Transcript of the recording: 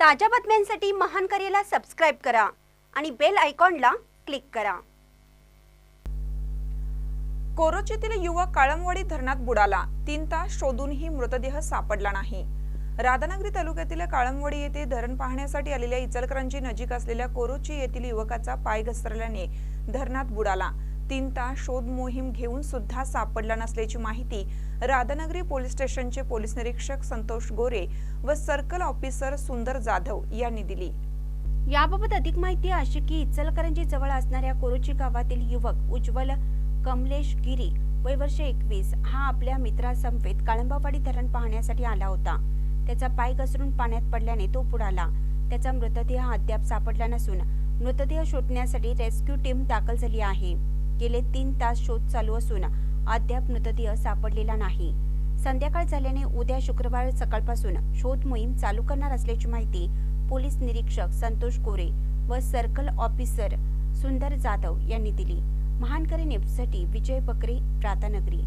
ताज्या बातम्यांसाठी महान करेला सबस्क्राईब करा आणि बेल आयकॉनला क्लिक करा. कोरोचीतील युवक काळमवाडी धरणात बुडाला. तीन तास शोधूनही मृतदेह सापडला नाही. राधानगरी तालुक्यातील काळमवाडी येथे धरण पाहण्यासाठी आलेल्या इचलकरांची नजीक असलेल्या कोरोची येथील युवकाचा पाय घसरल्याने धरणात बुडाला. तीन तास शोध मोहीम घेऊन सुद्धा सापडला नसल्याची माहिती राधानगरी पोलीस स्टेशनचे पोलीस निरीक्षक संतोष गोरे व सर्कल ऑफिसर सुंदर जाधव यांनी दिली. याबाबत अधिक माहिती अशी की इचलकरंजी जवळ असणाऱ्या कोरोची गावातील युवक उज्ज्वल कमलेश गिरी वय वर्ष एकवीस हा आपल्या मित्रासमवेत काळंबावाडी धरण पाहण्यासाठी आला होता. त्याचा पाय घसरून पाण्यात पडल्याने तो बुडाला त्याचा मृतदेह अद्याप सापडला नसून मृतदेह शोधण्यासाठी रेस्क्यू टीम दाखल झाली आहे. गेले तीन तास शोध चालू असून अद्याप मृतदेह सापडलेला नाही. संध्याकाळ झाल्याने उद्या शुक्रवार सकाळपासून शोध मोहीम चालू करणार असल्याची माहिती पोलीस निरीक्षक संतोष कोरे व सर्कल ऑफिसर सुंदर जाधव यांनी दिली. महानकरी नेपसाठी विजय बकरे प्रातानगरी